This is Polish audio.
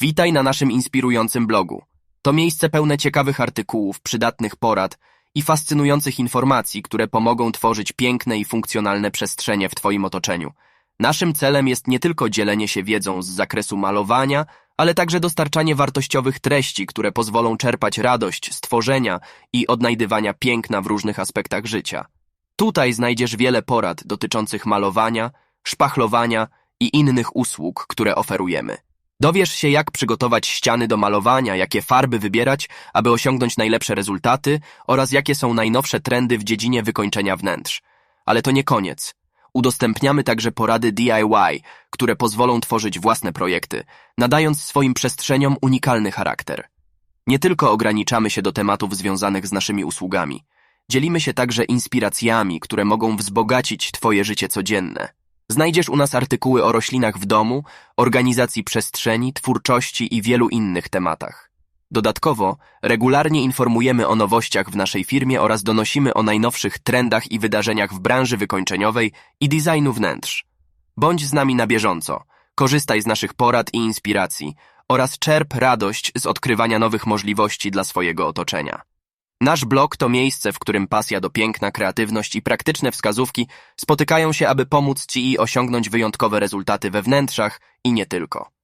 Witaj na naszym inspirującym blogu. To miejsce pełne ciekawych artykułów, przydatnych porad i fascynujących informacji, które pomogą tworzyć piękne i funkcjonalne przestrzenie w Twoim otoczeniu. Naszym celem jest nie tylko dzielenie się wiedzą z zakresu malowania, ale także dostarczanie wartościowych treści, które pozwolą czerpać radość z tworzenia i odnajdywania piękna w różnych aspektach życia. Tutaj znajdziesz wiele porad dotyczących malowania, szpachlowania i innych usług, które oferujemy. Dowiesz się, jak przygotować ściany do malowania, jakie farby wybierać, aby osiągnąć najlepsze rezultaty oraz jakie są najnowsze trendy w dziedzinie wykończenia wnętrz. Ale to nie koniec. Udostępniamy także porady DIY, które pozwolą tworzyć własne projekty, nadając swoim przestrzeniom unikalny charakter. Nie tylko ograniczamy się do tematów związanych z naszymi usługami. Dzielimy się także inspiracjami, które mogą wzbogacić Twoje życie codzienne. Znajdziesz u nas artykuły o roślinach w domu, organizacji przestrzeni, twórczości i wielu innych tematach. Dodatkowo, regularnie informujemy o nowościach w naszej firmie oraz donosimy o najnowszych trendach i wydarzeniach w branży wykończeniowej i designu wnętrz. Bądź z nami na bieżąco, korzystaj z naszych porad i inspiracji oraz czerp radość z odkrywania nowych możliwości dla swojego otoczenia. Nasz blog to miejsce, w którym pasja do piękna, kreatywność i praktyczne wskazówki spotykają się, aby pomóc Ci i osiągnąć wyjątkowe rezultaty we wnętrzach i nie tylko.